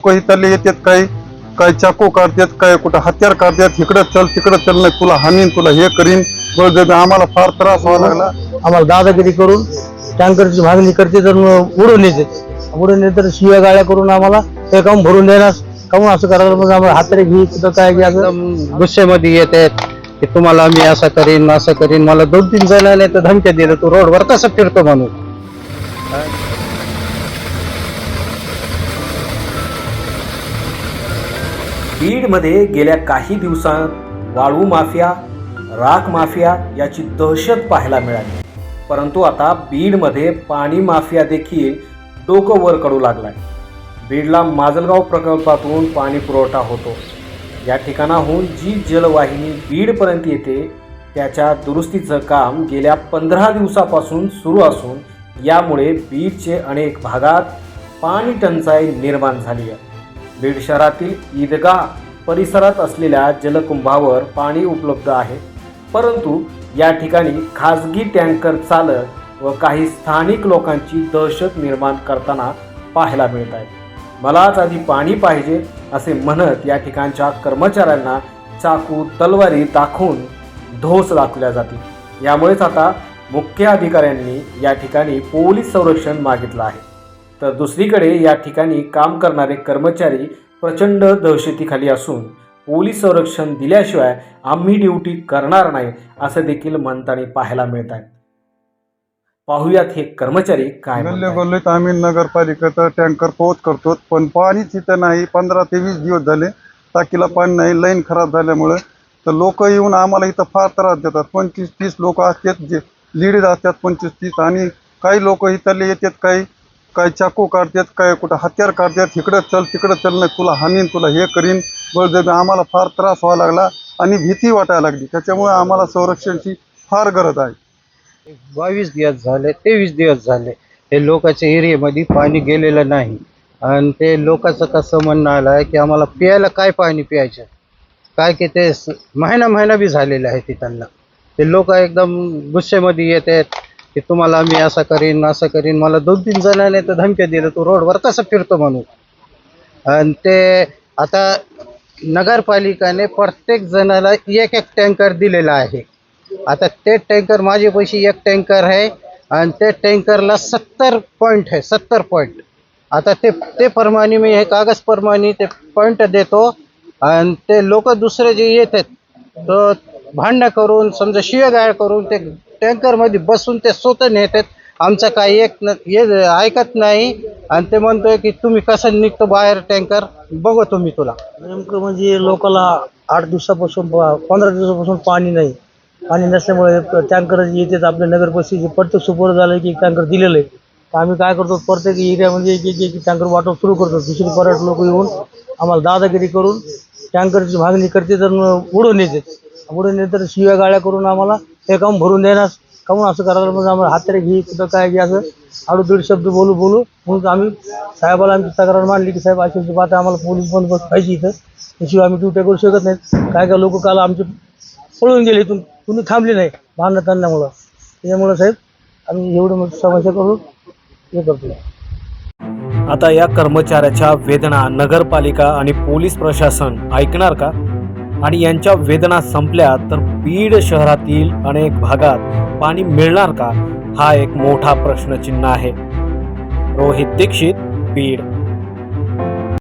लोक इथले येतात काही काही चाकू काढतात काय कुठं हत्यार काढतात इकडं चल तिकडं चल नाही तुला हानीन तुला हे करीन बळजबी आम्हाला फार त्रास व्हावा लागला. आम्हाला दादागिरी करून टँकरची मागणी करते तर उडून येते. उडून येते तर शिव्या गाळ्या करून आम्हाला ते काम भरून देणार? काहून असं करायला मग आम्हाला हातरे घे कुठं काय घे असं एकदम गुस्सेमध्ये येते की तुम्हाला मी असं करीन असं करीन. मला दोन तीन जणांनी तर धमक्या दिलं तू रोडवर कसं फिरतो? म्हणून. बीडमध्ये गेल्या काही दिवसांत वाळू माफिया राख माफिया याची दहशत पाहायला मिळाली. परंतु आता बीडमध्ये पाणी माफिया देखील डोकं वर काढू लागलाय. बीडला माजलगाव प्रकल्पातून पाणी पुरवठा होतो. या ठिकाणाहून जी जलवाहिनी बीडपर्यंत येते त्याच्या दुरुस्तीचं काम गेल्या पंधरा दिवसापासून सुरू असून यामुळे बीडचे अनेक भागात पाणी टंचाई निर्माण झाली आहे. बीड शहरातील ईदगाह परिसरात असलेल्या जलकुंभावर पाणी उपलब्ध आहे. परंतु या ठिकाणी खाजगी टँकर चालक व काही स्थानिक लोकांची दहशत निर्माण करताना पाहायला मिळत आहे. मलाच आधी पाणी पाहिजे असे म्हणत या ठिकाणच्या कर्मचाऱ्यांना चाकू तलवारी दाखवून धोस दाखवल्या जातील. यामुळेच आता मुख्य अधिकाऱ्यांनी या ठिकाणी पोलीस संरक्षण मागितलं आहे. तर दुसरीकडे या ठिकाणी काम करणारे कर्मचारी प्रचंड दहशतीखाली असून पोलीस संरक्षण दिल्याशिवाय आम्ही ड्युटी करणार नाही असं देखील म्हणताना पाहायला मिळत आहे. पाहूयात हे कर्मचारी काय बोलले आम्ही नगरपालिकेचा टँकर पोहोच करतो पण पाणीच इथं नाही. पंधरा ते वीस दिवस झाले टाकीला पाणी नाही लाईन खराब झाल्यामुळं. तर लोक येऊन आम्हाला इथं फार त्रास देतात. पंचवीस तीस लोक असतात जे लिडीज असतात पंचवीस तीस आणि काही लोक इथले येतात काही काही चाकू काढतात काय कुठं हत्यार काढतात इकडं चल तिकडं चल नाही तुला हानीन तुला हे करीन बळजबी आम्हाला फार त्रास व्हावा लागला आणि भीती वाटायला लागली. त्याच्यामुळे आम्हाला संरक्षणची फार गरज आहे. बावीस दिवस झाले तेवीस दिवस झाले. हे लोकांच्या एरियामध्ये पाणी गेलेलं नाही. आणि ते लोकांचं कसं म्हणणं आलं आहे की आम्हाला प्यायला काय पाणी प्यायचं? काय की ते स- महिना महिना बी झालेलं आहे ते त्यांना. ते लोक एकदम गुस्सेमध्ये येत आहेत. की तुम्हाला मी असं करीन असं करीन. मला दोन तीन जणांनी तर धमक्या दिलं तू रोडवर कसं फिरतो म्हणून. आणि ते आता नगरपालिकाने प्रत्येक जणाला एक एक टँकर दिलेला आहे. आता ते टँकर माझे पैशी एक टँकर आहे आणि ते टँकरला सत्तर पॉईंट आहे सत्तर पॉईंट आता ते ते प्रमाणे मी हे कागजप्रमाणे ते पॉईंट देतो आणि ते लोक दुसरे जे येतात तर भांडणं करून समजा शिवेगाळ करून ते टँकरमध्ये बसून ते स्वतः नेतात. आमचं काही एक न हे ऐकत नाही. आणि ते म्हणतोय की तुम्ही कसं निघतो बाहेर टँकर बघू तुम्ही तुला. नेमकं म्हणजे लोकाला आठ दिवसापासून प- पंधरा दिवसापासून पाणी नाही. पाणी नसल्यामुळे टँकर येतात आपल्या नगर परिषदेचे प्रत्येक सुपर झालं की टँकर दिलेलं आहे. तर आम्ही काय करतो प्रत्येक एरियामध्ये एक एक एक टँकर वाटप सुरू करतो. दुसरी पर्यटक लोक येऊन आम्हाला दादागिरी करून टँकरची मागणी करते तर उडून येते पुढे येते शिव्या गाड्या करून आम्हाला हे काम भरून देणार. काऊन असं करायला मग म्हणजे आम्हाला हातरे घे कुठं काय घे असं आडू दीड शब्द बोलू बोलू. म्हणून आम्ही साहेबाला आमची तक्रार मांडली की साहेब अशी बात आम्हाला पोलीस बंदोबस्त पाहिजे इथं. त्याशिवाय आम्ही ड्युट्या करू शकत नाहीत काय काय लोक काल आमचे पळून गेले इथून. कुणी थांबले नाही. भांडणं ताणल्यामुळं. त्याच्यामुळं साहेब आम्ही एवढं मोठी समस्या करून हे करतो. आता या कर्मचाऱ्याच्या वेदना नगरपालिका आणि पोलीस प्रशासन ऐकणार का? आणि यांच्या वेदना संपल्या तर बीड शहरातील अनेक भागात पाणी मिळणार का? हा एक मोठा प्रश्नचिन्ह आहे. रोहित दीक्षित बीड.